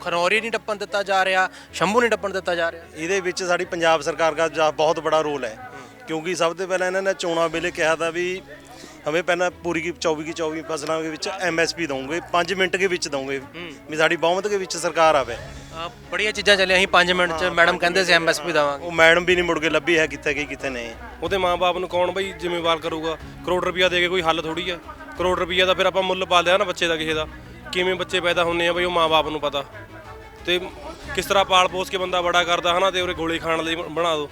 ਖਨੌਰੀ ਨਹੀਂ ਟੱਪਣ ਦਿੱਤਾ ਜਾ ਰਿਹਾ ਸ਼ੰਭੂ ਨਹੀਂ ਟੱਪਣ ਦਿੱਤਾ ਜਾ ਰਿਹਾ। ਇਹਦੇ ਵਿੱਚ ਸਾਡੀ ਪੰਜਾਬ ਸਰਕਾਰ ਦਾ ਜਾ- ਬਹੁਤ ਬੜਾ ਰੋਲ ਹੈ। ਕਿਉਂਕਿ ਸਭ ਤੋਂ ਪਹਿਲਾਂ ਇਹਨਾਂ ਨੇ ਚੋਣਾਂ ਵੇਲੇ ਕਿਹਾ ਤਾਂ ਵੀ ਹਮੇ ਪਹਿਲਾਂ ਪੂਰੀ ਕੀ 24 ਕੀ 24 ਫਸਲਾਂ ਦੇ ਵਿੱਚ ਐਮਐਸਪੀ ਦਵਾਂਗੇ 5 ਮਿੰਟ ਦੇ ਵਿੱਚ ਦਵਾਂਗੇ ਵੀ ਸਾਡੀ ਬਹੁਮਤ ਦੇ ਵਿੱਚ ਸਰਕਾਰ ਆਵੇ। ਅ, ਬੜੀਆਂ ਚੀਜ਼ਾਂ ਚੱਲੀਆਂ ਸੀ 5 ਮਿੰਟ ਚ ਮੈਡਮ ਕਹਿੰਦੇ ਸੀ ਐਮਐਸਪੀ ਦਵਾਂਗੇ। ਉਹ ਮੈਡਮ ਵੀ ਨਹੀਂ ਮੁੜ ਕੇ ਲੱਭੀ ਹੈ ਕਿੱਥੇ ਗਈ ਕਿੱਥੇ ਨਹੀਂ। ਉਹਦੇ ਮਾਪੇ ਨੂੰ ਕੌਣ ਬਈ ਜ਼ਿੰਮੇਵਾਰ ਕਰੂਗਾ? ਕਰੋੜ ਰੁਪਈਆ ਦੇ ਕੇ ਕੋਈ ਹੱਲ ਥੋੜੀ ਹੈ। ਕਰੋੜ ਰੁਪਈਆ ਦਾ ਫਿਰ ਆਪਾਂ ਮੁੱਲ ਪਾ ਲਿਆ ਨਾ ਬੱਚੇ ਦਾ ਕਿਸੇ ਦਾ। ਕਿਵੇਂ ਬੱਚੇ ਪੈਦਾ ਹੁੰਦੇ ਆ ਬਈ ਉਹ ਮਾਪੇ ਨੂੰ ਪਤਾ। ਤੇ ਕਿਸ ਤਰ੍ਹਾਂ ਪਾਲ ਪੋਸ ਕੇ ਬੰਦਾ ਬੜਾ ਕਰਦਾ ਹਨਾ ਤੇ ਉਹਰੇ ਗੋਲੀ ਖਾਣ ਲਈ ਬਣਾ ਦੋ।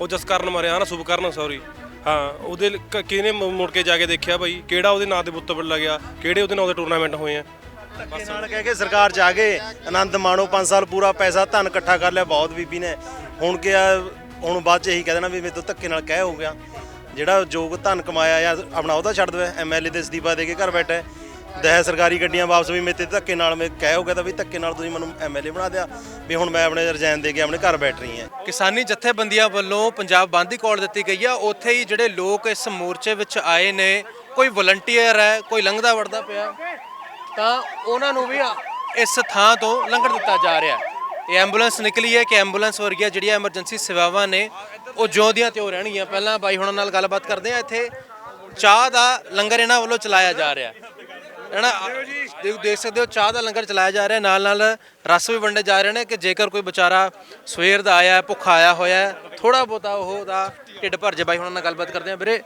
ਉਹ ਜਸਕਰਨ ਮਰਿਆ ਹਨਾ, ਸੁਭ ਕਰਨ ਸੌਰੀ ਹਾਂ, ਉਹਦੇ ਲ- ਕ- ਕਿਹਨੇ ਮੁ- ਮੁੜ ਕੇ ਜਾ ਕੇ ਦੇਖਿਆ ਬਈ? ਕਿਹੜਾ ਉਹਦੇ ਨਾਂ ਤੇ ਬੁੱਤ ਲੱਗਿਆ? ਕਿਹੜੇ ਉਹਦੇ ਨਾਂ ਦੇ ਟੂਰਨਾਮੈਂਟ ਹੋਏ ਆ? ਧੱਕੇ ਨਾਲ ਕਹਿ ਕੇ ਸਰਕਾਰ ਚ ਆ ਗਏ ਆਨੰਦ ਮਾਣੋ 5 ਸਾਲ ਪੂਰਾ ਪੈਸਾ, ਧਨ ਇਕੱਠਾ ਕਰ ਲਿਆ, ਬਹੁਤ ਬੀਬੀ ਨੇ। ਹੁਣ ਕਿਹਾ ਹੁਣ ਬਾਅਦ ਚ ਇਹੀ ਕਹਿ ਦੇਣਾ ਵੀ ਮੇਰੇ ਤੋਂ ਧੱਕੇ ਨਾਲ ਕਹਿ ਹੋ ਗਿਆ। ਜਿਹੜਾ ਯੋਗ ਧਨ ਕਮਾਇਆ ਜਾਂ ਆਪਣਾ ਉਹਦਾ ਛੱਡ ਦਵੇ। ਐਮਐਲਏ ਦੇ ਅਸਤੀਫਾ ਦੇ ਕੇ ਘਰ ਬੈਠਾ ਹੈ। ਦਹਿ ਸਰਕਾਰੀ ਗੱਡੀਆਂ ਵਾਪਸ ਵੀ ਮੇਰੇ ਧੱਕੇ ਨਾਲ ਮੈਂ ਕਹਿ ਹੋ ਗਿਆ ਤਾਂ ਵੀ ਧੱਕੇ ਨਾਲ ਤੁਸੀਂ ਮੈਨੂੰ ਐਮਐਲਏ ਬਣਾ ਦਿਆ ਵੀ ਹੁਣ ਮੈਂ ਆਪਣੇ ਰਜਾਇਨ ਦੇ ਕੇ ਆਪਣੇ ਘਰ ਬੈਠ ਰਹੀ ਹਾਂ। ਕਿਸਾਨੀ ਜਥੇਬੰਦੀਆਂ ਵੱਲੋਂ ਪੰਜਾਬ ਬੰਦ ਦੀ ਕਾਲ ਦਿੱਤੀ ਗਈ ਆ। ਉੱਥੇ ਹੀ ਜਿਹੜੇ ਲੋਕ ਇਸ ਮੋਰਚੇ ਵਿੱਚ ਆਏ ਨੇ, ਕੋਈ ਵਲੰਟੀਅਰ ਹੈ, ਕੋਈ ਲੰਘਦਾ ਵੜਦਾ ਪਿਆ, ਤਾਂ ਉਹਨਾਂ ਨੂੰ ਵੀ ਇਸ ਥਾਂ ਤੋਂ ਲੰਘਣ ਦਿੱਤਾ ਜਾ ਰਿਹਾ ਇਹ ਐਂਬੂਲੈਂਸ ਨਿਕਲੀ ਹੈ ਕਿ ਐਂਬੂਲੈਂਸ ਵਰਗੀਆਂ ਜਿਹੜੀਆਂ ਐਮਰਜੈਂਸੀ ਸੇਵਾਵਾਂ ਨੇ, ਉਹ ਜਿਉਂਦੀਆਂ ਤਿਉਂ ਰਹਿਣਗੀਆਂ। ਪਹਿਲਾਂ ਬਾਈ ਹੁਣਾਂ ਨਾਲ ਗੱਲਬਾਤ ਕਰਦੇ ਆ। ਇੱਥੇ ਚਾਹ ਦਾ ਲੰਗਰ ਇਹਨਾਂ ਵੱਲੋਂ ਚਲਾਇਆ ਜਾ ਰਿਹਾ ਹੈਨਾ ਦੇਖ ਦੇਖ ਸਕਦੇ ਹੋ ਚਾਹ ਦਾ ਲੰਗਰ ਚਲਾਇਆ ਜਾ ਰਿਹਾ। ਨਾਲ ਨਾਲ ਰਸ ਵੀ ਵੰਡੇ ਜਾ ਰਹੇ ਨੇ ਕਿ ਜੇਕਰ ਕੋਈ ਵਿਚਾਰਾ ਸਵੇਰ ਦਾ ਆਇਆ ਭੁੱਖਾ ਆਇਆ ਹੋਇਆ ਥੋੜਾ ਬਹੁਤਾ ਉਹ ਦਾ ਢਿੱਡ ਭਰ ਜੇ ਬਾਈ ਹੁਣਾਂ ਨਾਲ ਗੱਲਬਾਤ ਕਰਦੇ ਆ ਵੀਰੇ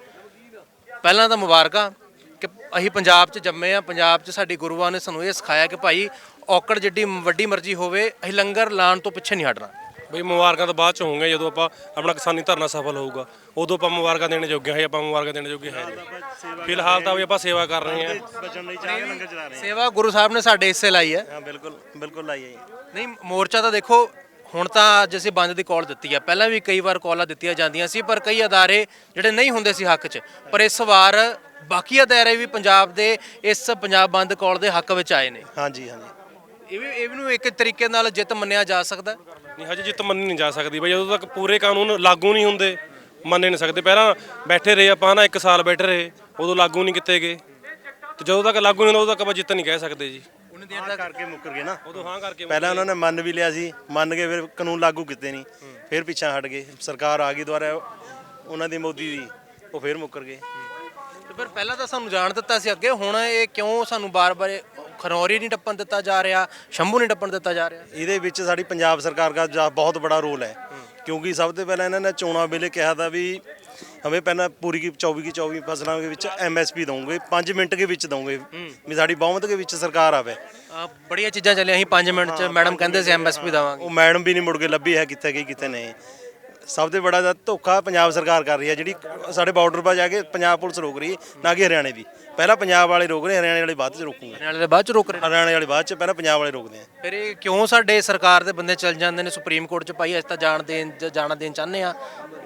ਪਹਿਲਾਂ ਤਾਂ ਮੁਬਾਰਕਾਂ ਕਿ ਅਸੀਂ ਪੰਜਾਬ 'ਚ ਜੰਮੇ ਆ ਪੰਜਾਬ 'ਚ ਸਾਡੀ ਗੁਰੂਆਂ ਨੇ ਸਾਨੂੰ ਇਹ ਸਿਖਾਇਆ ਕਿ ਭਾਈ ਔਕੜ ਜਿੱਡੀ ਵੱਡੀ ਮਰਜ਼ੀ ਹੋਵੇ ਅਸੀਂ ਲੰਗਰ ਲਾਣ ਤੋਂ ਪਿੱਛੇ ਨਹੀਂ ਹਟਣਾ। ਬਈ ਮੁਬਾਰਕਾਂ ਤਾਂ ਬਾਅਦ ਚ ਹੋਣਗੇ ਜਦੋਂ ਆਪਾਂ ਆਪਣਾ ਕਿਸਾਨੀ ਧਰਨਾ ਸਫਲ ਹੋਊਗਾ। ਉਦੋਂ ਆਪਾਂ ਮੁਬਾਰਕਾਂ ਦੇਣੇ ਜੋਗੇ ਹਾਂ ਆਪਾਂ ਮੁਬਾਰਕਾਂ ਦੇਣੇ ਜੋਗੇ ਹੈ ਨਹੀਂ। ਫਿਲਹਾਲ ਤਾਂ ਵੀ ਆਪਾਂ ਸੇਵਾ ਕਰ ਰਹੇ ਹਾਂ। ਬਚਣ ਲਈ ਚਾਹ ਕੇ ਲੰਗਰ ਚਲਾ ਰਹੇ ਸੇਵਾ ਗੁਰੂ ਸਾਹਿਬ ਨੇ ਸਾਡੇ ਹਿੱਸੇ ਲਾਈ ਹੈ। ਹਾਂ ਬਿਲਕੁਲ ਬਿਲਕੁਲ ਲਾਈ ਹੈ ਜੀ। ਨਹੀਂ ਮੋਰਚਾ ਤਾਂ ਦੇਖੋ ਹੁਣ ਤਾਂ ਅੱਜ ਅਸੀਂ ਬੰਦ ਦੀ ਕਾਲ ਦਿੱਤੀ ਹੈ ਪਹਿਲਾਂ ਵੀ ਕਈ ਵਾਰ ਕਾਲਾਂ ਦਿੱਤੀਆਂ ਜਾਂਦੀਆਂ ਸੀ ਪਰ ਕਈ ਅਦਾਰੇ ਜਿਹੜੇ ਨਹੀਂ ਹੁੰਦੇ ਸੀ ਹੱਕ 'ਚ ਪਰ ਇਸ ਵਾਰ ਬਾਕੀ ਅਦਾਰੇ ਵੀ ਪੰਜਾਬ ਦੇ ਇਸ ਪੰਜਾਬ ਬੰਦ ਕਾਲ ਦੇ ਹੱਕ ਵਿੱਚ ਆਏ ਨੇ। ਹਾਂਜੀ ਹਾਂਜੀ। ਇਹ ਵੀ ਇਹ ਨੂੰ ਇੱਕ ਤਰੀਕੇ ਨਾਲ ਜਿੱਤ ਮੰਨਿਆ ਜਾ ਸਕਦਾ। ਨਹੀਂ ਹਜੇ ਜਿੱਤ ਮੰਨੀ ਨਹੀਂ ਜਾ ਸਕਦੀ ਬਈ। ਜਦੋਂ ਤੱਕ ਪੂਰੇ ਕਾਨੂੰਨ ਲਾਗੂ ਨਹੀਂ ਹੁੰਦੇ ਮੰਨੇ ਨਹੀਂ ਸਕਦੇ। ਪਹਿਲਾਂ ਬੈਠੇ ਰਹੇ ਆਪਾਂ ਨਾ 1 ਸਾਲ ਬੈਠੇ ਰਹੇ ਉਦੋਂ ਲਾਗੂ ਨਹੀਂ ਕੀਤੇ ਗਏ। ਤੇ ਜਦੋਂ ਤੱਕ ਲਾਗੂ ਨਹੀਂ ਹੁੰਦਾ ਉਦੋਂ ਤੱਕ ਆਪਾਂ ਜਿੱਤ ਨਹੀਂ ਕਹਿ ਸਕਦੇ ਜੀ। ਉਨੀ ਦੇਰ ਹਾਂ ਤੱਕ ਕਰਕੇ ਮੁੱਕਰ ਗਏ ਨਾ। ਉਦੋਂ ਹਾਂ ਕਰਕੇ ਪਹਿਲਾਂ ਉਹਨਾਂ ਨੇ ਮੰਨ ਵੀ ਲਿਆ ਸੀ ਮੰਨ ਕੇ ਫਿਰ ਕਾਨੂੰਨ ਲਾਗੂ ਕੀਤੇ ਨਹੀਂ। ਫਿਰ ਪਿੱਛਾ ਹਟ ਗਏ। ਸਰਕਾਰ ਆ ਗਈ ਦੁਆਰਾ ਉਹਨਾਂ ਦੀ ਮੋਦੀ ਦੀ ਉਹ ਫਿਰ ਮੁੱਕਰ ਗਏ। ਤੇ ਫਿਰ ਪਹਿਲਾਂ ਤਾਂ ਸਾਨੂੰ ਜਾਣ ਦਿੱਤਾ ਸੀ ਅੱਗੇ ਹੁਣ ਇਹ ਕਿਉਂ ਸਾਨੂੰ ਬਾਰ-ਬਾਰ ਖਨੌਰੀ ਨਹੀਂ ਟੱਪਣ ਦਿੱਤਾ ਜਾ ਰਿਹਾ ਸ਼ੰਭੂ ਨਹੀਂ ਟੱਪਣ ਦਿੱਤਾ ਜਾ ਰਿਹਾ। ਇਹਦੇ ਵਿੱਚ ਸਾਡੀ ਪੰਜਾਬ ਸਰਕਾਰ ਦਾ ਜਾ- ਬਹੁਤ ਬੜਾ ਰੋਲ ਹੈ। ਕਿਉਂਕਿ ਸਭ ਤੋਂ ਪਹਿਲਾਂ ਇਹਨਾਂ ਨੇ ਚੋਣਾਂ ਵੇਲੇ ਕਿਹਾ ਤਾਂ ਵੀ ਹਮੇ ਪਹਿਲਾਂ ਪੂਰੀ ਕੀ 24 ਕੀ 24 ਫਸਲਾਂ ਦੇ ਵਿੱਚ ਐਮਐਸਪੀ ਦਵਾਂਗੇ 5 ਮਿੰਟ ਦੇ ਵਿੱਚ ਦਵਾਂਗੇ ਵੀ ਸਾਡੀ ਬਹੁਮਤ ਦੇ ਵਿੱਚ ਸਰਕਾਰ ਆਵੇ। ਅ, ਬੜੀਆਂ ਚੀਜ਼ਾਂ ਚੱਲੀਆਂ ਸੀ 5 ਮਿੰਟ ਚ ਮੈਡਮ ਕਹਿੰਦੇ ਸੀ ਐਮਐਸਪੀ ਦਵਾਂਗੇ। ਉਹ ਮੈਡਮ ਵੀ ਨਹੀਂ ਮੁੜ ਕੇ ਲੱਭੀ ਹੈ ਕਿੱਥੇ ਗਈ ਕਿੱਥੇ ਨਹੀਂ। ਸਭ ਤੋਂ ਬੜਾ ਤਾਂ ਧੋਖਾ ਪੰਜਾਬ ਸਰਕਾਰ ਕਰ ਰਹੀ ਹੈ ਜਿਹੜੀ ਸਾਡੇ ਬਾਰਡਰ 'ਪਾ ਜਾ ਕੇ ਪੰਜਾਬ ਪੁਲਿਸ ਰੋਕ ਰਹੀ ਹੈ ਨਾ ਕਿ ਹਰਿਆਣੇ ਦੀ। ਪਹਿਲਾਂ ਪੰਜਾਬ ਵਾਲੇ ਰੋਕ ਰਹੇ ਹਰਿਆਣੇ ਵਾਲੇ ਬਾਅਦ 'ਚ ਰੋਕੂਗੇ। ਹਰਿਆਣੇ ਦੇ ਬਾਅਦ ਚ ਰੋਕ ਰਹੇ। ਹਰਿਆਣੇ ਵਾਲੇ ਬਾਅਦ 'ਚ ਪਹਿਲਾਂ ਪੰਜਾਬ ਵਾਲੇ ਰੋਕਦੇ ਆ। ਫਿਰ ਇਹ ਕਿਉਂ ਸਾਡੇ ਸਰਕਾਰ ਦੇ ਬੰਦੇ ਚੱਲ ਜਾਂਦੇ ਨੇ? ਸੁਪਰੀਮ ਕੋਰਟ ਚ ਭਾਈ ਅਸੀਂ ਤਾਂ ਜਾਣ ਦੇਣ ਜਾਣਾ ਦੇਣ ਚਾਹੁੰਦੇ ਆ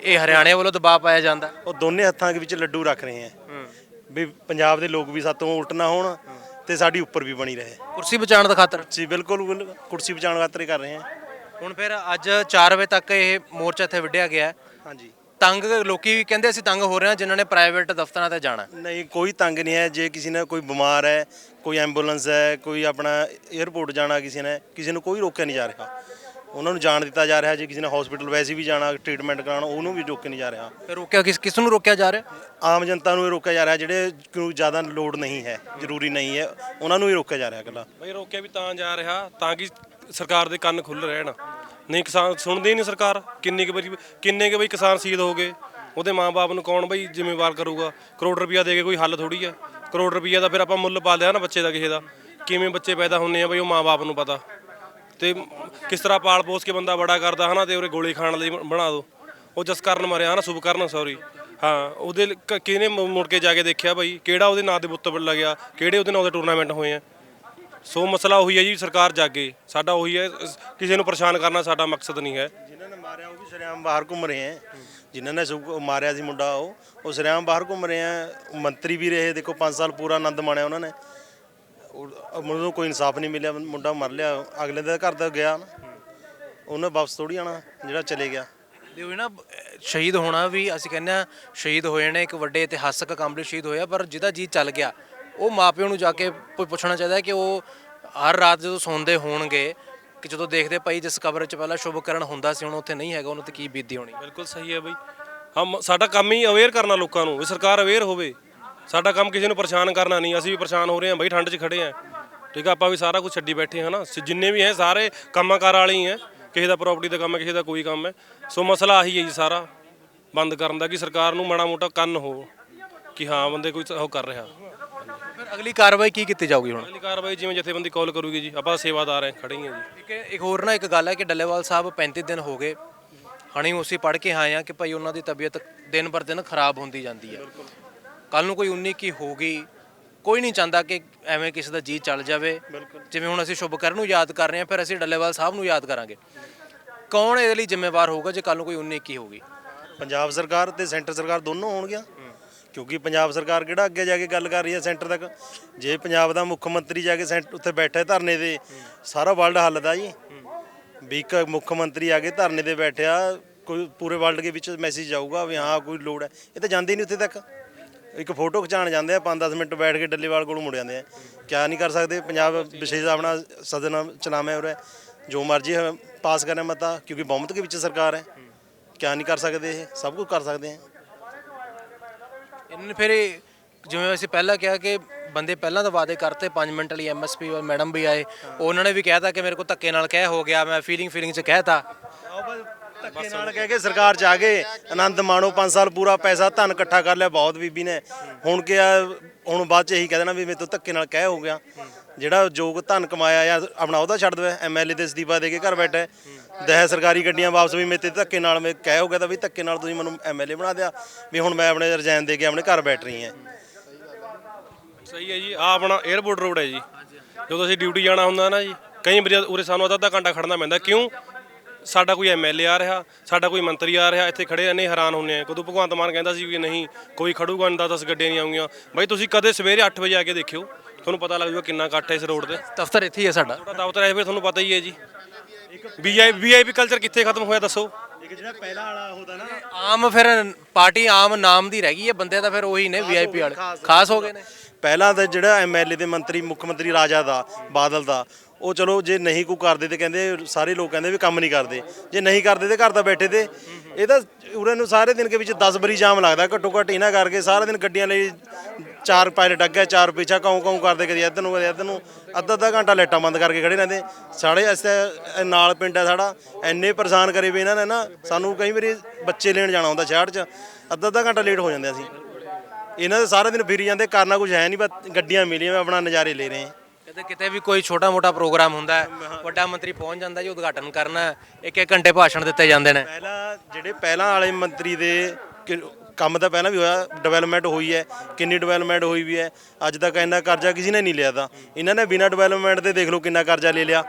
ਇਹ ਹਰਿਆਣੇ ਵੱਲੋਂ ਦਬਾਅ ਪਾਇਆ ਜਾਂਦਾ। ਉਹ ਦੋਨੇ ਹੱਥਾਂ ਦੇ ਵਿੱਚ ਲੱਡੂ ਰੱਖ ਰਹੇ ਆ। ਵੀ ਪੰਜਾਬ ਦੇ ਲੋਕ ਵੀ ਸਾਤੋਂ ਉਲਟ ਨਾ ਹੋਣ ਤੇ ਸਾਡੀ ਉੱਪਰ ਵੀ ਬਣੀ ਰਹੇ। ਕੁਰਸੀ ਬਚਾਉਣ ਦਾ ਖਾਤਰ? ਜੀ ਬਿਲਕੁਲ ਬਿਲਕੁਲ ਕੁਰਸੀ ਬਚਾਉਣ ਖਾਤਰ ਹੀ ਕਰ ਰਹੇ ਆ। ਹੁਣ ਫਿਰ ਅੱਜ 4 ਵਜੇ ਤੱਕ ਇਹ ਮੋਰਚਾ ਇੱਥੇ ਵਿੱਢਿਆ ਗਿਆ ਹੈ। ਹਾਂਜੀ। ਤੰਗ ਲੋਕੀ ਵੀ ਕਹਿੰਦੇ ਅਸੀਂ ਤੰਗ ਹੋ ਰਹੇ ਹਾਂ ਜਿਨ੍ਹਾਂ ਨੇ ਪ੍ਰਾਈਵੇਟ ਦਫ਼ਤਰਾਂ ਤੇ ਜਾਣਾ ਹੈ। ਨਹੀਂ ਕੋਈ ਤੰਗ ਨਹੀਂ ਹੈ। ਜੇ ਕਿਸੇ ਨੇ ਕੋਈ ਬਿਮਾਰ ਹੈ ਕੋਈ ਐਂਬੂਲੈਂਸ ਹੈ ਕੋਈ ਆਪਣਾ 에ਅਰਪੋਰਟ ਜਾਣਾ ਕਿਸੇ ਨੇ ਕਿਸੇ ਨੂੰ ਕੋਈ ਰੋਕਿਆ ਨਹੀਂ ਜਾ ਰਿਹਾ। ਉਹਨਾਂ ਨੂੰ ਜਾਣ ਦਿੱਤਾ ਜਾ ਰਿਹਾ ਜੇ ਕਿਸੇ ਨੇ ਹਸਪੀਟਲ ਵੈਸੇ ਵੀ ਜਾਣਾ ਟ੍ਰੀਟਮੈਂਟ ਕਰਾਉਣ ਉਹਨੂੰ ਵੀ ਰੋਕਿਆ ਨਹੀਂ ਜਾ ਰਿਹਾ। ਫਿਰ ਰੋਕਿਆ ਕਿਸ ਕਿਸ ਨੂੰ ਰੋਕਿਆ ਜਾ ਰਿਹਾ? ਆਮ ਜਨਤਾ ਨੂੰ ਇਹ ਰੋਕਿਆ ਜਾ ਰਿਹਾ ਜਿਹੜੇ ਨੂੰ ਜ਼ਿਆਦਾ ਲੋੜ ਨਹੀਂ ਹੈ ਜ਼ਰੂਰੀ ਨਹੀਂ ਹੈ ਉਹਨਾਂ ਨੂੰ ਹੀ ਰੋਕਿਆ ਜਾ ਰਿਹਾ ਇਕੱਲਾ। ਬਈ ਰੋਕਿਆ ਵੀ ਤਾਂ ਜਾ ਰਿਹਾ ਤਾਂ ਕਿ ਸਰਕਾਰ ਦੇ ਕੰਨ ਖੁੱਲ ਰਹਿਣ। ਨਹੀਂ ਕਿਸਾਨ ਸੁਣਦੀ ਨਹੀਂ ਸਰਕਾਰ। ਕਿੰਨੇ ਕੁ ਵਾਰੀ ਕਿੰਨੇ ਕੁ ਬਈ ਕਿਸਾਨ ਸ਼ਹੀਦ ਹੋ ਗਏ। ਉਹਦੇ ਮਾਪੇ ਨੂੰ ਕੌਣ ਬਈ ਜ਼ਿੰਮੇਵਾਰ ਕਰੂਗਾ? ਕਰੋੜ ਰੁਪਈਆ ਦੇ ਕੇ ਕੋਈ ਹੱਲ ਥੋੜੀ ਹੈ ਕਰੋੜ ਰੁਪਈਆ ਦਾ ਫਿਰ ਆਪਾਂ ਮੁੱਲ ਪਾ ਲਿਆ ਨਾ ਬੱਚੇ ਦਾ ਕਿਸੇ ਦਾ। ਕਿਵੇਂ ਬੱਚੇ ਪੈਦਾ ਹੁੰਦੇ ਆ ਬਈ ਉਹ ਮਾਪੇ ਨੂੰ ਪਤਾ। ਤੇ ਕਿਸ ਤਰ੍ਹਾਂ ਪਾਲ ਪੋਸ ਕੇ ਬੰਦਾ ਬੜਾ ਕਰਦਾ ਹਨਾ ਤੇ ਉਹਰੇ ਗੋਲੀ ਖਾਣ ਲਈ ਬਣਾ ਦੋ। ਉਹ ਜਸਕਰਨ ਮਰਿਆ ਹਨਾ, ਸੁਭ ਕਰਨ ਸੌਰੀ ਹਾਂ, ਉਹਦੇ ਕ- ਕਿਹਨੇ ਮੁੜ ਕੇ ਜਾ ਕੇ ਦੇਖਿਆ ਬਈ ਕਿਹੜਾ ਉਹਦੇ ਨਾਂ ਦੇ ਬੁੱਤ ਲੱਗਿਆ, ਕਿਹੜੇ ਉਹਦੇ ਨਾਂ ਦੇ ਟੂਰਨਾਮੈਂਟ ਹੋਏ ਆ। ਸੋ ਮਸਲਾ ਉਹੀ ਹੈ ਜੀ ਸਰਕਾਰ ਜਾਗੇ। ਸਾਡਾ ਉਹੀ ਹੈ ਅਸ- ਕਿਸੇ ਨੂੰ ਪਰੇਸ਼ਾਨ ਕਰਨਾ ਸਾਡਾ ਮਕਸਦ ਨਹੀਂ ਹੈ। ਜਿਨ੍ਹਾਂ ਨੇ ਮਾਰਿਆ ਉਹ ਵੀ ਸਰਿਆਮ ਬਾਹਰ ਘੁੰਮ ਰਹੇ ਹੈ। ਜਿਨ੍ਹਾਂ ਨੇ ਸੁ- ਮਾਰਿਆ ਸੀ ਮੁੰਡਾ ਉਹ ਉਹ ਸਰਿਆਮ ਬਾਹਰ ਘੁੰਮ ਰਹੇ ਹੈ। ਮੰਤਰੀ ਵੀ ਰਹੇ ਦੇਖੋ 5 ਸਾਲ ਪੂਰਾ ਆਨੰਦ ਮਾਣਿਆ ਉਹਨਾਂ ਨੇ। ਉਹ- ਮੁੰਡੇ ਨੂੰ ਕੋਈ ਇਨਸਾਫ ਨਹੀਂ ਮਿਲਿਆ ਮੁੰਡਾ ਮਰ ਲਿਆ ਅਗਲੇ ਦੇ ਘਰ ਦਾ ਗਿਆ ਨਾ। ਉਹਨੇ ਵਾਪਸ ਥੋੜੀ ਆਣਾ ਜਿਹੜਾ ਚਲੇ ਗਿਆ। ਦੇਖੋ ਨਾ ਅਹ ਸ਼ਹੀਦ ਹੋਣਾ ਵੀ ਅਸੀਂ ਕਹਿੰਦੇ ਆ ਸ਼ਹੀਦ ਹੋਏ ਨੇ ਇੱਕ ਵੱਡੇ ਇਤਿਹਾਸਕ ਕੰਮ ਲਈ ਸ਼ਹੀਦ ਹੋਇਆ ਪਰ ਜਿਹਦਾ ਜੀ ਚੱਲ ਗਿਆ ਉਹ ਮਾਪਿਆਂ ਨੂੰ ਜਾ ਕੇ ਪੁ- ਪੁੱਛਣਾ ਚਾਹੀਦਾ ਹੈ ਕਿ ਉਹ ਹਰ ਰਾਤ ਜਦੋਂ ਸੌਂਦੇ ਹੋਣਗੇ ਕਿ ਜਦੋਂ ਦੇਖਦੇ ਭਾਈ ਜਿਸ ਕਬਰ 'ਚ ਪਹਿਲਾਂ ਸ਼ੁਭਕਰਨ ਹੁੰਦਾ ਸੀ, ਹੁਣ ਉੱਥੇ ਨਹੀਂ ਹੈਗਾ, ਉਹਨੂੰ ਤੇ ਕੀ ਬੀਤੀ ਹੋਣੀ? ਬਿਲਕੁਲ ਸਹੀ ਹੈ ਬਈ। ਹਮ, ਸਾਡਾ ਕੰਮ ਹੀ ਅਵੇਅਰ ਕਰਨਾ ਲੋਕਾਂ ਨੂੰ, ਵੀ ਸਰਕਾਰ ਅਵੇਅਰ ਹੋਵੇ। ਸਾਡਾ ਕੰਮ ਕਿਸੇ ਨੂੰ ਪਰੇਸ਼ਾਨ ਕਰਨਾ ਨਹੀਂ, ਅਸੀਂ ਵੀ ਪਰੇਸ਼ਾਨ ਹੋ ਰਹੇ ਹਾਂ, ਬਈ ਠੰਡ 'ਚ ਖੜੇ ਹਾਂ। ਠੀਕ ਆ, ਆਪਾਂ ਵੀ ਸਾਰਾ ਕੁਝ ਛੱਡੀ ਬੈਠੇ ਹਾਂ ਨਾ। ਸ- ਜਿੰਨੇ ਵੀ ਹੈ, ਸਾਰੇ ਕੰਮਾਂ ਕਾਰ ਵਾਲੇ ਹੀ ਹੈ। ਕਿਸੇ ਦਾ ਪ੍ਰਾਪਰਟੀ ਦਾ ਕੰਮ ਹੈ, ਕਿਸੇ ਦਾ ਕੋਈ ਕੰਮ ਹੈ। ਸੋ ਮਸਲਾ ਆਹੀ ਹੈ ਜੀ ਸਾਰਾ, ਬੰਦ ਕਰਨ ਦਾ, ਕਿ ਸਰਕਾਰ ਨੂੰ ਮਾੜਾ ਮੋਟਾ ਕੰਨ ਹੋ, ਕਿ ਹਾਂ, ਬੰਦੇ ਕੋਈ ਉਹ ਕਰ ਰਿਹਾ। ਫਿਰ ਅਗਲੀ ਕਾਰਵਾਈ ਕੀ ਕੀਤੀ ਜਾਊਗੀ ਹੁਣ? ਅਗਲੀ ਕਾਰਵਾਈ ਜਿਵੇਂ ਜਥੇਬੰਦੀ ਕਾਲ ਕਰੂਗੀ ਜੀ। ਆਪਾਂ ਸੇਵਾਦਾਰ ਹਾਂ ਖੜੇ ਹੀ ਹਾਂ ਜੀ। ਠੀਕ ਹੈ ਇੱਕ ਹੋਰ ਨਾ ਇੱਕ ਗੱਲ ਹੈ ਕਿ ਡੱਲੇਵਾਲ ਸਾਹਿਬ 35 ਦਿਨ ਹੋ ਗਏ ਹਣੀ ਉਸੇ ਪੜ ਕੇ ਆਏ ਆ ਕਿ ਭਾਈ ਉਹਨਾਂ ਦੀ ਤਬੀਅਤ ਦਿਨ ਪਰ ਦਿਨ ਖਰਾਬ ਹੁੰਦੀ ਜਾਂਦੀ ਹੈ। ਕੱਲ ਨੂੰ ਕੋਈ 19 ਕੀ ਹੋਗੀ ਕੋਈ ਨਹੀਂ ਚਾਹੁੰਦਾ ਕਿ ਐਵੇਂ ਕਿਸੇ ਦਾ ਜੀ ਚੱਲ ਜਾਵੇ। ਜਿਵੇਂ ਹੁਣ ਅਸੀਂ ਸ਼ੁਭਕਰਨ ਨੂੰ ਯਾਦ ਕਰ ਰਹੇ ਹਾਂ ਫਿਰ ਅਸੀਂ ਡੱਲੇਵਾਲ ਸਾਹਿਬ ਨੂੰ ਯਾਦ ਕਰਾਂਗੇ। ਕੌਣ ਇਹਦੇ ਲਈ ਜ਼ਿੰਮੇਵਾਰ ਹੋਊਗਾ ਜੇ ਕੱਲ ਨੂੰ ਕੋਈ 19 ਕੀ ਹੋਗੀ ਪੰਜਾਬ ਸਰਕਾਰ ਤੇ ਸੈਂਟਰ ਸਰਕਾਰ ਦੋਨੋਂ ਹੋਣਗੀਆਂ? ਕਿਉਂਕਿ ਪੰਜਾਬ ਸਰਕਾਰ ਕਿਹੜਾ ਅੱਗੇ ਜਾ ਕੇ ਗੱਲ ਕਰ ਰਹੀ ਹੈ ਸੈਂਟਰ ਤੱਕ? ਜੇ ਪੰਜਾਬ ਦਾ ਮੁੱਖ ਮੰਤਰੀ ਜਾ ਕੇ ਸੈਂਟ, ਉੱਥੇ ਬੈਠਾ ਹੈ ਧਰਨੇ ਤੇ, ਸਾਰਾ ਵਰਲਡ ਹੱਲਦਾ ਜੀ। ਵੀ ਇੱਕ ਮੁੱਖ ਮੰਤਰੀ ਆ ਕੇ ਧਰਨੇ ਤੇ ਬੈਠਿਆ, ਕੋਈ ਪੂਰੇ ਵਰਲਡ ਦੇ ਵਿੱਚ ਮੈਸੇਜ ਜਾਊਗਾ ਵੀ ਹਾਂ, ਕੋਈ ਲੋੜ ਹੈ। ਇਹ ਤਾਂ ਜਾਂਦੇ ਨਹੀਂ ਉੱਥੇ ਤੱਕ। ਇੱਕ ਫੋਟੋ ਖਿਚਾਣ ਜਾਂਦੇ ਆ 5-10 ਮਿੰਟ ਬੈਠ ਕੇ ਡੱਲੇਵਾਲ ਕੋਲ ਮੁੜ ਜਾਂਦੇ ਆ। ਕਿਆ ਨਹੀਂ ਕਰ ਸਕਦੇ, ਪੰਜਾਬ ਵਿਸ਼ੇਸ਼ ਆਪਣਾ ਸਦਨ ਚਲਾਵੇਂ ਉਰੇ। ਜੋ ਮਰਜ਼ੀ ਪਾਸ ਕਰਨਾ ਮਤਾ, ਕਿਉਂਕਿ ਬਹੁਮਤ ਦੇ ਵਿੱਚ ਸਰਕਾਰ ਹੈ। ਕਿਆ ਨਹੀਂ ਕਰ ਸਕਦੇ ਇਹ, ਸਭ ਕੁਝ ਕਰ ਸਕਦੇ ਆ। ਇਹਨਾਂ ਨੇ ਫਿਰ ਇਹ ਜਿਵੇਂ ਅਸੀਂ ਪਹਿਲਾਂ ਕਿਹਾ ਕਿ ਬੰਦੇ ਪਹਿਲਾਂ ਤਾਂ ਵਾਅਦੇ ਕਰਤੇ 5 ਮਿੰਟ ਲਈ ਐਮਐਸਪੀ ਮੈਡਮ ਵੀ ਆਏ। ਉਹਨਾਂ ਨੇ ਵੀ ਕਹਿਤਾ ਕਿ ਮੇਰੇ ਕੋਲ ਧੱਕੇ ਨਾਲ ਕਹਿ ਹੋ ਗਿਆ, ਮੈਂ ਫੀਲਿੰਗ ਫੀਲਿੰਗ 'ਚ ਕਹਿਤਾ। ਧੱਕੇ ਨਾਲ ਕਹਿ ਕੇ ਸਰਕਾਰ ਚ ਆ ਗਏ। ਆਨੰਦ ਮਾਣੋ 5 ਸਾਲ ਪੂਰਾ ਪੈਸਾ, ਧਨ ਇਕੱਠਾ ਕਰ ਲਿਆ ਬਹੁਤ ਬੀਬੀ ਨੇ। ਹੁਣ ਕਿਹਾ ਹੁਣ ਬਾਅਦ ਚ ਇਹੀ ਕਹਿ ਦੇਣਾ ਵੀ ਮੇਰੇ ਤੋਂ ਧੱਕੇ ਨਾਲ ਕਹਿ ਹੋ ਗਿਆ। ਜਿਹੜਾ ਯੋਗ ਧਨ ਕਮਾਇਆ ਜਾਂ ਆਪਣਾ ਉਹਦਾ ਛੱਡ ਦਵੇ ਐਮਐਲਏ ਦੇ ਅਸਤੀਫਾ ਦੇ ਕੇ ਘਰ ਬੈਠਾ ਦਹ ਸਰਕਾਰੀ ਗੱਡੀਆਂ ਵਾਪਸ ਵੀ ਮੇਰੇ ਤੇ ਧੱਕੇ ਨਾਲ ਮੈਂ ਕਹਿ ਹੋ ਗਿਆ ਤਾਂ ਵੀ ਧੱਕੇ ਨਾਲ ਤੁਸੀਂ ਮੈਨੂੰ ਐਮਐਲਏ ਬਣਾ ਦਿਆ ਵੀ ਹੁਣ ਮੈਂ ਆਪਣੇ ਰਿਜ਼ਾਈਨ ਦੇ ਕੇ ਆਪਣੇ ਘਰ ਬੈਠ ਰਹੀ ਹਾਂ। ਸਹੀ ਹੈ ਜੀ ਆ ਆਪਣਾ 에어ਪੋਰਟ ਰੋਡ ਹੈ ਜੀ। ਜਦੋਂ ਅਸੀਂ ਡਿਊਟੀ ਜਾਣਾ ਹੁੰਦਾ ਨਾ ਜੀ ਕਈ ਵਾਰੀ ਉਰੇ ਸਾਨੂੰ ਅੱਧਾ ਅੱਧਾ ਘੰਟਾ ਖੜਨਾ ਪੈਂਦਾ। ਕਿਉਂ? ਸਾਡਾ ਕੋਈ ਐਮਐਲਏ ਆ ਰਿਹਾ ਸਾਡਾ ਕੋਈ ਮੰਤਰੀ ਆ ਰਿਹਾ ਇੱਥੇ ਖੜੇ ਨੇ ਹੈਰਾਨ ਹੁੰਨੇ ਆ। ਕਦੋਂ ਭਗਵੰਤ ਮਾਨ ਕਹਿੰਦਾ ਸੀ ਵੀ ਨਹੀਂ ਕੋਈ ਖੜੂਗਾ ਨਹੀਂ 10 ਗੱਡੀਆਂ ਨਹੀਂ ਆਉਂਗੀਆਂ। ਬਾਈ ਤੁਸੀਂ ਕਦੇ ਸਵੇਰੇ 8 ਵਜੇ ਆ ਕੇ ਦੇਖਿਓ ਤੁਹਾਨੂੰ ਪਤਾ ਲੱਗ ਜਾਊਗਾ ਕਿੰਨਾ ਇਕੱਠ ਹੈ ਇਸ ਰੋਡ ਤੇ। ਦਫ਼ਤਰ ਇੱਥੇ ਹੀ ਹੈ ਸਾਡਾ। ਦਫ਼ਤਰ ਹੈ ਫਿਰ ਤੁਹਾਨੂੰ ਪਤਾ ਹੀ ਹੈ ਜੀ। ਵੀਆਈਪੀ ਕਲਚਰ ਕਿੱਥੇ ਖਤਮ ਹੋਇਆ ਦੱਸੋ? ਇੱਕ ਜਿਹੜਾ ਪਹਿਲਾ ਵਾਲਾ ਹੁੰਦਾ ਨਾ ਆਮ ਫਿਰ ਪਾਰਟੀ ਆਮ ਨਾਮ ਦੀ ਰਹਿ ਗਈ ਹੈ ਬੰਦੇ ਤਾਂ ਫਿਰ ਉਹੀ ਨੇ ਵੀਆਈਪੀ ਵਾਲੇ। ਖਾਸ ਹੋ ਗਏ ਨੇ। ਪਹਿਲਾਂ ਤਾਂ ਜਿਹੜਾ ਐਮਐਲਏ ਦੇ ਮੰਤਰੀ ਮੁੱਖ ਮੰਤਰੀ ਰਾਜਾ ਦਾ ਬਾਦਲ ਦਾ ਉਹ ਚਲੋ ਜੇ ਨਹੀਂ ਕੋਈ ਕਰਦੇ ਤੇ ਕਹਿੰਦੇ, ਸਾਰੇ ਲੋਕ ਕਹਿੰਦੇ ਵੀ ਕੰਮ ਨਹੀਂ ਕਰਦੇ। ਜੇ ਨਹੀਂ ਕਰਦੇ ਤੇ ਘਰ ਦਾ ਬੈਠੇ ਤੇ। ਇਹ ਤਾਂ ਉਰੇ ਨੂੰ ਸਾਰੇ ਦਿਨ ਦੇ ਵਿੱਚ 10 ਬਰੀ ਜਾਮ ਲੱਗਦਾ, ਘੱਟੋ ਘੱਟ ਇਹਨਾਂ ਕਰਕੇ ਸਾਰਾ ਦਿਨ ਗੱਡੀਆਂ ਲਈ ਚਾਰ ਪਾਇਲਟ ਅੱਗੇ ਚਾਰ ਪਿੱਛਾ ਕਾਉਂ ਕਾਉਂ ਕਰਦੇ, ਕਦੀ ਇੱਧਰ ਨੂੰ, ਕਦੀ ਇੱਧਰ ਨੂੰ। ਅੱਧਾ ਅੱਧਾ ਘੰਟਾ ਲਾਈਟਾਂ ਬੰਦ ਕਰਕੇ ਖੜੇ ਰਹਿੰਦੇ। ਸਾਡੇ ਅਸੇ ਨਾਲ ਪਿੰਡ ਹੈ ਸਾਡਾ ਐਨੇ ਪਰੇਸ਼ਾਨ ਕਰੇ ਵੀ ਇਹਨਾਂ ਨੇ ਨਾ, ਸਾਨੂੰ ਕਈ ਵਾਰੀ ਬੱਚੇ ਲੈਣ ਜਾਣਾ ਹੁੰਦਾ ਸ਼ਹਿਰ 'ਚ, ਅੱਧਾ ਅੱਧਾ ਘੰਟਾ ਲੇਟ ਹੋ ਜਾਂਦੇ ਅਸੀਂ। ਇਹਨਾਂ ਦੇ ਸਾਰਾ ਦਿਨ ਫਿਰੀ ਜਾਂਦੇ, ਕਰਨਾ ਕੁਝ ਹੈ ਨਹੀਂ, ਬਸ ਗੱਡੀਆਂ ਮਿਲੀਆਂ, ਆਪਣਾ ਨਜ਼ਾਰੇ ਲੈ ਰਹੇ ਹਾਂ। ਕਿਤੇ ਕਿਤੇ ਵੀ ਕੋਈ ਛੋਟਾ ਮੋਟਾ ਪ੍ਰੋਗਰਾਮ ਹੁੰਦਾ ਹੈ ਵੱਡਾ ਮੰਤਰੀ ਪਹੁੰਚ ਜਾਂਦਾ ਜੀ ਉਦਘਾਟਨ ਕਰਨਾ ਇੱਕ ਇੱਕ ਘੰਟੇ ਭਾਸ਼ਣ ਦਿੱਤੇ ਜਾਂਦੇ ਨੇ। ਪਹਿਲਾਂ ਜਿਹੜੇ ਪਹਿਲਾਂ ਵਾਲੇ ਮੰਤਰੀ ਦੇ ਕਿ- ਕੰਮ ਤਾਂ ਪਹਿਲਾਂ ਵੀ ਹੋਇਆ ਡਿਵੈਲਪਮੈਂਟ ਹੋਈ ਹੈ ਕਿੰਨੀ ਡਿਵੈਲਪਮੈਂਟ ਹੋਈ ਵੀ ਹੈ ਅੱਜ ਤੱਕ ਇੰਨਾ ਕਰਜ਼ਾ ਕਿਸੇ ਨੇ ਨਹੀਂ ਲਿਆ ਤਾਂ। ਇਹਨਾਂ ਨੇ ਬਿਨਾਂ ਡਿਵੈਲਪਮੈਂਟ ਦੇ ਦੇਖ ਲਓ ਕਿੰਨਾ ਕਰਜ਼ਾ ਲੈ ਲਿਆ।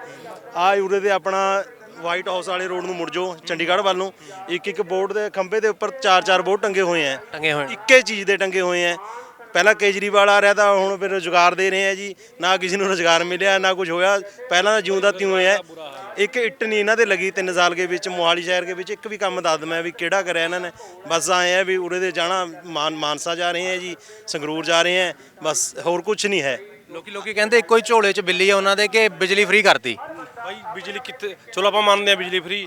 ਆ ਉਰੇ ਦੇ ਆਪਣਾ ਵਾਈਟ ਹਾਊਸ ਵਾਲੇ ਰੋਡ ਨੂੰ ਮੁੜ ਜਾਓ ਚੰਡੀਗੜ੍ਹ ਵੱਲ ਨੂੰ। ਇੱਕ ਇੱਕ ਬੋਰਡ ਦੇ ਖੰਭੇ ਦੇ ਉੱਪਰ ਚਾਰ ਚਾਰ ਬੋਰਡ ਟੰਗੇ ਹੋਏ ਆ ਟੰਗੇ ਹੋਏ ਨੇ। ਇੱਕੇ ਚੀਜ਼ ਦੇ ਟੰਗੇ ਹੋਏ ਆ ਪਹਿਲਾਂ ਕੇਜਰੀਵਾਲ ਆ ਰਿਹਾ ਤਾਂ ਹੁਣ ਫਿਰ ਰੁਜ਼ਗਾਰ ਦੇ ਰਹੇ ਆ ਜੀ। ਨਾ ਕਿਸੇ ਨੂੰ ਰੁਜ਼ਗਾਰ ਮਿਲਿਆ ਨਾ ਕੁਝ ਹੋਇਆ। ਪਹਿਲਾਂ ਤਾਂ ਜਿਉਂ ਦਾ ਤਿਉਂ ਹੈ ਇੱਕ ਇੱਟ ਨਹੀਂ ਇਹਨਾਂ ਦੇ ਲੱਗੀ 3 ਸਾਲ ਦੇ ਵਿੱਚ ਮੋਹਾਲੀ ਸ਼ਹਿਰ ਦੇ ਵਿੱਚ। ਇੱਕ ਵੀ ਕੰਮ ਦੱਸ ਦਵਾਂ ਵੀ ਕਿਹੜਾ ਕਰਿਆ ਇਹਨਾਂ ਨੇ। ਬਸ ਆਏ ਆ ਵੀ ਉਰੇ ਦੇ ਜਾਣਾ ਮਾਨ ਮਾਨਸਾ ਜਾ ਰਹੇ ਆ ਜੀ ਸੰਗਰੂਰ ਜਾ ਰਹੇ ਆ। ਬਸ ਹੋਰ ਕੁਝ ਨਹੀਂ ਹੈ। ਲੋਕੀ ਲੋਕੀ ਕਹਿੰਦੇ ਇੱਕੋ ਹੀ ਝੋਲੇ 'ਚ ਬਿੱਲੀ ਹੈ ਉਹਨਾਂ ਦੇ ਕਿ ਬਿਜਲੀ ਫ੍ਰੀ ਕਰਤੀ। ਬਾਈ ਬਿਜਲੀ ਕਿੱਥੇ ਚਲੋ ਆਪਾਂ ਮੰਨਦੇ ਆ ਬਿਜਲੀ ਫ੍ਰੀ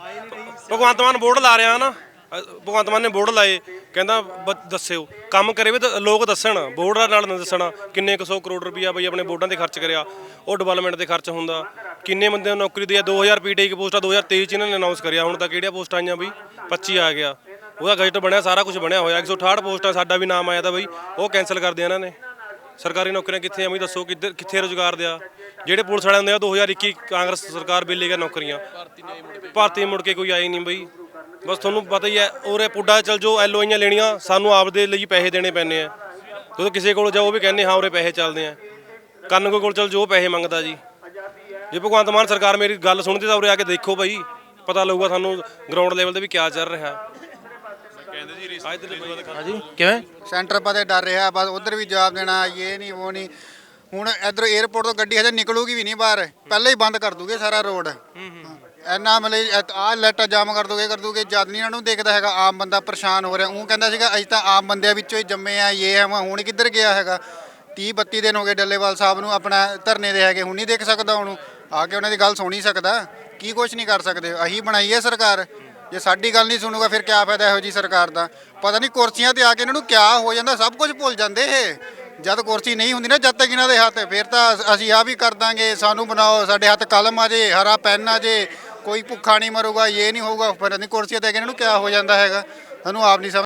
ਭਗਵੰਤ ਮਾਨ ਬੋਰਡ ਲਾ ਰਿਹਾ ਨਾ। ਅ, ਭਗਵੰਤ ਮਾਨ ਨੇ ਬੋਰਡ ਲਾਏ ਕਹਿੰਦਾ ਬ- ਦੱਸਿਓ। ਕੰਮ ਕਰੇ ਵੀ ਤਾਂ ਲੋਕ ਦੱਸਣ ਬੋਰਡ ਨਾਲ ਨਾ ਦੱਸਣਾ ਕਿੰਨੇ ਕੁ ਸੌ ਕਰੋੜ ਰੁਪਈਆ ਬਈ ਆਪਣੇ ਬੋਰਡਾਂ ਤੇ ਖਰਚ ਕਰਿਆ ਉਹ ਡਿਵੈਲਪਮੈਂਟ ਤੇ ਖਰਚ ਹੁੰਦਾ। ਕਿੰਨੇ ਬੰਦਿਆਂ ਨੂੰ ਨੌਕਰੀ ਦੀ ਆ 2000 ਪੀਟੀ ਕੀ ਪੋਸਟਾਂ 2023 ਚ ਇਹਨਾਂ ਨੇ ਅਨਾਉਂਸ ਕਰਿਆ। ਹੁਣ ਤਾਂ ਕਿਹੜੀਆਂ ਪੋਸਟਾਂ ਆਈਆਂ ਬਈ? 25 ਆ ਗਿਆ। ਉਹਦਾ ਗਜਟ ਬਣਿਆ ਸਾਰਾ ਕੁਝ ਬਣਿਆ ਹੋਇਆ। 168 ਪੋਸਟਾਂ ਸਾਡਾ ਵੀ ਨਾਮ ਆਇਆ ਤਾਂ ਬਈ ਉਹ ਕੈਨਸਲ ਕਰ ਦਿਆ ਇਹਨਾਂ ਨੇ। ਸਰਕਾਰੀ ਨੌਕਰੀਆਂ ਕਿੱਥੇ ਆ? ਬਈ ਦੱਸੋ ਕਿੱਧਰ ਕਿੱਥੇ ਰੁਜ਼ਗਾਰ ਦਿਆ? ਜਿਹੜੇ ਪੁਲਿਸ ਵਾਲੇ ਹੁੰਦੇ ਆ 2021 ਕਾਂਗਰਸ ਸਰਕਾਰ ਬਿੱਲ ਗਿਆ ਨੌਕਰੀਆਂ। ਭਾਰਤੀ ਮੁੜ ਕੇ ਕੋਈ ਆਈ ਨਹੀਂ ਬਈ। ਬਸ ਤੁਹਾਨੂੰ ਪਤਾ ਹੀ ਹੈ ਉਰੇ ਪੁੱਡਾ ਚਲ ਜੋ ਐਲਓਆਈਆਂ ਲੈਣੀਆਂ ਸਾਨੂੰ ਆਪਦੇ ਲਈ ਪੈਸੇ ਦੇਣੇ ਪੈਣੇ ਆ। ਜਦੋਂ ਕਿਸੇ ਕੋਲ ਜਾਓ ਉਹ ਵੀ ਕਹਿੰਦੇ ਹਾਂ ਉਰੇ ਪੈਸੇ ਚੱਲਦੇ ਆ। ਕੰਨ ਕੋਲ ਚਲ ਜੋ ਪੈਸੇ ਮੰਗਦਾ ਜੀ। ਜੇ ਭਗਵੰਤ ਮਾਨ ਸਰਕਾਰ ਮੇਰੀ ਗੱਲ ਸੁਣਦੀ ਤਾਂ ਉਰੇ ਆ ਕੇ ਦੇਖੋ ਭਾਈ ਪਤਾ ਲੱਗੂਗਾ ਸਾਨੂੰ ਗਰਾਊਂਡ ਲੈਵਲ ਤੇ ਵੀ ਕਿਆ ਚੱਲ ਰਿਹਾ। ਕਹਿੰਦੇ ਜੀ ਹਾਂਜੀ ਕਿਵੇਂ? ਸੈਂਟਰ ਪਤੇ ਡਰ ਰਿਹਾ ਬਸ ਉਧਰ ਵੀ ਜਵਾਬ ਦੇਣਾ ਇਹ ਨਹੀਂ ਉਹ ਨਹੀਂ। ਹੁਣ ਇਧਰ 에어ਪੋਰਟ ਤੋਂ ਗੱਡੀ ਹਜੇ ਨਿਕਲੂਗੀ ਵੀ ਨਹੀਂ ਬਾਹਰ ਪਹਿਲਾਂ ਹੀ ਬੰਦ ਕਰ ਦੂਗੇ ਸਾਰਾ ਰੋਡ ਇੰਨਾ ਮਤਲਬ ਆ ਲੈਟਾ ਜਾਮ ਕਰ ਦੋਗੇ ਕਰ ਦੋਗੇ, ਜਦ ਨਹੀਂ ਇਹਨਾਂ ਨੂੰ ਦੇਖਦਾ ਹੈਗਾ, ਆਮ ਬੰਦਾ ਪਰੇਸ਼ਾਨ ਹੋ ਰਿਹਾ। ਉਹ ਕਹਿੰਦਾ ਸੀਗਾ, ਅਸੀਂ ਤਾਂ ਆਮ ਬੰਦਿਆਂ ਵਿੱਚੋਂ ਹੀ ਜੰਮੇ ਆ, ਇਹ ਹੈ ਵਾ ਹੁਣ ਕਿੱਧਰ ਗਿਆ ਹੈਗਾ? 30 32 ਦਿਨ ਹੋ ਗਏ ਡੱਲੇਵਾਲ ਸਾਹਿਬ ਨੂੰ ਆਪਣਾ ਧਰਨੇ ਦੇ ਹੈਗੇ, ਹੁਣ ਨਹੀਂ ਦੇਖ ਸਕਦਾ ਉਹਨੂੰ। ਆ ਕੇ ਉਹਨਾਂ ਦੀ ਗੱਲ ਸੁਣੀ ਸਕਦਾ। ਕੀ ਕੁਛ ਨਹੀਂ ਕਰ ਸਕਦੇ, ਅਹੀਂ ਬਣਾਈ ਹੈ ਸਰਕਾਰ। ਜੇ ਸਾਡੀ ਗੱਲ ਨਹੀਂ ਸੁਣੂਗਾ, ਫਿਰ ਕੀ ਫਾਇਦਾ ਇਹੋ ਜੀ ਸਰਕਾਰ ਦਾ? ਪਤਾ ਨਹੀਂ ਕੁਰਸੀਆਂ ਤੇ ਆ ਕੇ ਇਹਨਾਂ ਨੂੰ ਕਿਆ ਹੋ ਜਾਂਦਾ, ਸਭ ਕੁਝ ਭੁੱਲ ਜਾਂਦੇ ਇਹ। ਜਦ ਕੁਰਸੀ ਨਹੀਂ ਹੁੰਦੀ ਨਾ, ਜਦ ਤੱਕ ਇਹਨਾਂ ਦੇ ਹੱਥ, ਫਿਰ ਤਾਂ ਅਸੀਂ ਆ ਵੀ ਕਰ ਦਾਂਗੇ, ਸਾਨੂੰ ਬਣਾਓ, ਸਾਡੇ ਹੱਥ ਕਲਮ ਆ ਜੇ, ਹਰਾ ਪੈਨ ਆ ਜੇ। ਕੋਈ ਭੁੱਖਾ ਨਹੀਂ ਮਰੂਗਾ, ਇਹ ਨਹੀਂ ਹੋਊਗਾ, ਫਿਰ ਨਹੀਂ ਕੁਰਸੀਆਂ ਤੇ ਇਹਨਾਂ ਨੂੰ ਕਿਆ ਹੋ ਜਾਂਦਾ ਹੈਗਾ। ਸਾਨੂੰ ਆਪ ਨਹੀਂ ਸਮਝ